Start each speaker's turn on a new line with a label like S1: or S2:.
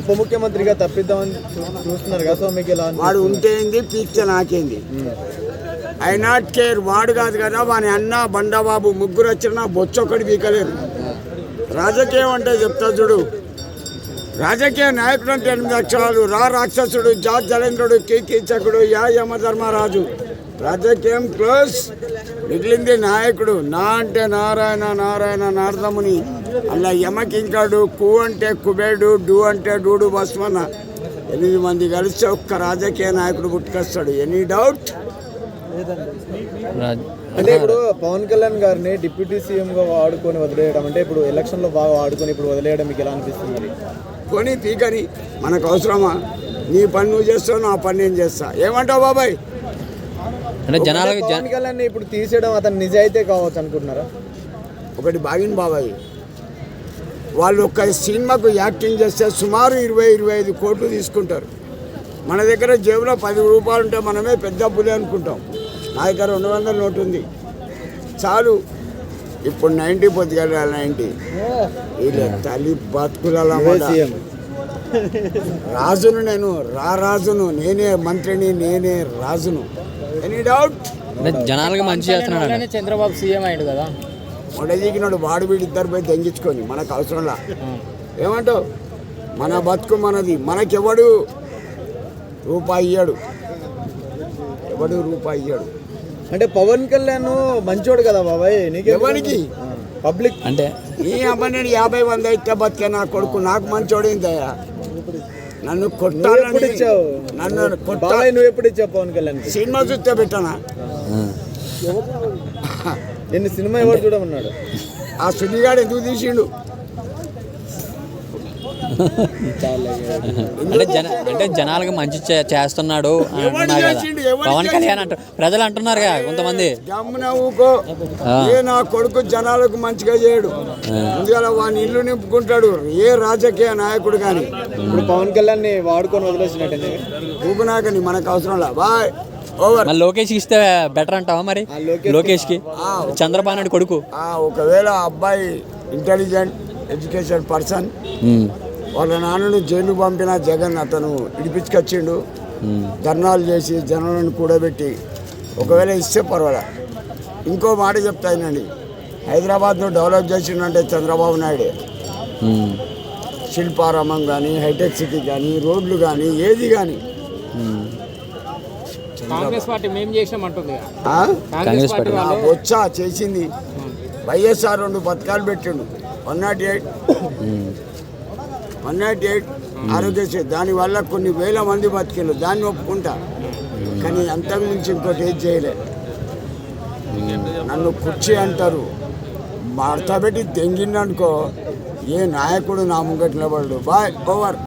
S1: ఉప ముఖ్యమంత్రిగా తప్పిద్దామని చూస్తున్నారు కదా సో మీకు ఇలా
S2: వాడు ఉంటేంది పీక్చ నాకేంది. ఐ నాట్ కేర్ వాడు కాదు కదా వాని అన్న బండబాబు ముగ్గురు వచ్చినా బొచ్చొక్కడి పీకలేరు. రాజకీయం అంటే చెప్తా చూడు. రాజకీయ నాయకుడు అంటే ఎనిమిది అక్షరాలు. రా రాక్షసుడు జా జలేంద్రుడు కీ కీచకుడు యా యమధర్మరాజు. రాజకీయం క్లోజ్ మిగిలింది నాయకుడు. నా అంటే నారాయణ నారాయణ నారదముని. అలా యమకింకాడు కు అంటే కుబేడు డు అంటే డూడు బస్మన్న. ఎనిమిది మంది కలిసి ఒక్క రాజకీయ నాయకుడు పుట్టుకొస్తాడు. ఎనీ డౌట్
S1: అంటే ఇప్పుడు పవన్ కళ్యాణ్ గారిని డిప్యూటీ సీఎం గా వాడుకొని వదిలేయడం అంటే ఇప్పుడు ఎలక్షన్లో బాగా వాడుకొని ఇప్పుడు వదిలేయడం మీకు ఎలా అనిపిస్తుంది మరి?
S2: కొని పీకని. మనకు అవసరమా? నీ పని నువ్వు చేస్తావు నా పని నేను చేస్తా. ఏమంటావు బాబాయ్?
S3: అంటే జనాలకు జన-
S1: పవన్ కళ్యాణ్ని ఇప్పుడు తీసేయడం అతను నిజాయితీ కావచ్చు అనుకుంటున్నారా?
S2: ఒకటి బాగిన బాబాయ్. వాళ్ళు ఒక్క సినిమాకు యాక్టింగ్ చేస్తే సుమారు ఇరవై ఇరవై ఐదు కోట్లు తీసుకుంటారు. మన దగ్గర జేబులో పది రూపాయలు ఉంటే మనమే పెద్ద పులి అనుకుంటాం. నా దగ్గర రెండు వందల నోటు ఉంది. చాలు. ఇప్పుడు నైంటీ పొద్దుగా నైంటీ వీళ్ళ తల్లి బతుకుల రాజును నేను రా రాజును. నేనే మంత్రిని నేనే రాజును. ఎనీ డౌట్
S3: జనాలకు మంచి చేస్తున్నాడు
S4: చంద్రబాబు సీఎం అయ్యాడు కదా.
S2: మొడదిగినాడు వాడు వీడు ఇద్దరు పోయి తెంగించుకొని మనకు అవసరంలా. ఏమంటావు? మన బతుకు మనది మనకెవడు రూపాయి ఇయ్యాడు. ఎవడు రూపాయి ఇయ్యాడు?
S1: అంటే పవన్ కళ్యాణ్ మంచోడు కదా బాబాయ్ నీకు
S2: ఎవరికి?
S1: పబ్లిక్.
S3: అంటే?
S2: ఈ అమ్మ నేను యాభై వంద ఇస్తే బతికే నా కొడుకు నాకు మంచోడేందయ్యా నన్ను కొట్టాలని
S1: ఇచ్చావు?
S2: నన్ను కొట్టాలి
S1: నువ్వు ఎప్పుడు ఇచ్చావు పవన్ కళ్యాణ్
S2: సినిమా చూస్తే పెట్టానా?
S1: నిన్ను సినిమా ఎవరు చూడమన్నాడు?
S2: ఆ సుడిగాడు ఎందుకు తీసిండు?
S3: అంటే జన అంటే జనాలకు మంచి చే- చేస్తున్నాడు అని అంటున్నారు కదా. పవన్ కళ్యాణ్ అంట ప్రజలు అంటున్నారు కదా కొంతమంది.
S2: గమ్మున ఊకో. ఏ నా కొడుకు జనాలకు మంచిగా చేయడు. ముందుగా వాని ఇల్లు నింపుకుంటాడు. ఏ రాజకీయ నాయకుడు కానీ.
S1: ఇప్పుడు పవన్ కళ్యాణ్ని వాడుకొని వదిలేసినట్టే
S2: ఊకునాకని మనకు అవసరం లే. బాయ్. ఓవర్
S3: లోకేష్ ఇస్తే బెటర్ అంటావా మరి?
S1: ఆ లోకేష్
S3: లోకేష్కి చంద్రబాబు నాయుడు కొడుకు.
S2: ఒకవేళ అబ్బాయి ఇంటెలిజెంట్ ఎడ్యుకేషన్ పర్సన్ వాళ్ళ నాన్నను జైలు పంపిన జగన్ అతను ఇడిపించుకొచ్చిండు. ధర్నాలు చేసి జనాలను కూడబెట్టి ఒకవేళ ఇస్తే పర్వాలే. ఇంకో మాట చెప్తానండి హైదరాబాద్ను డెవలప్ చేసిండంటే చంద్రబాబు నాయుడే. శిల్పారామం కానీ హైటెక్ సిటీ కానీ రోడ్లు కానీ ఏది కానీ.
S4: కాంగ్రెస్ పార్టీ మేము? కాంగ్రెస్ పార్టీ
S2: బొచ్చ చేసింది. వైఎస్ఆర్ రెండు పథకాలు పెట్టిండు. One nought eight. One nought eight Aarogyasri. దానివల్ల కొన్ని వేల మంది బతికిండు దాన్ని ఒప్పుకుంటా. కానీ అంతకు మించి ఇంకోటి ఏది చేయలే. నన్ను కుర్చీ అంటారు. మార్త పెట్టి తెంగిండనుకో ఏ నాయకుడు నా ముంగట్ నిలబడు బాయ్ ఓవర్.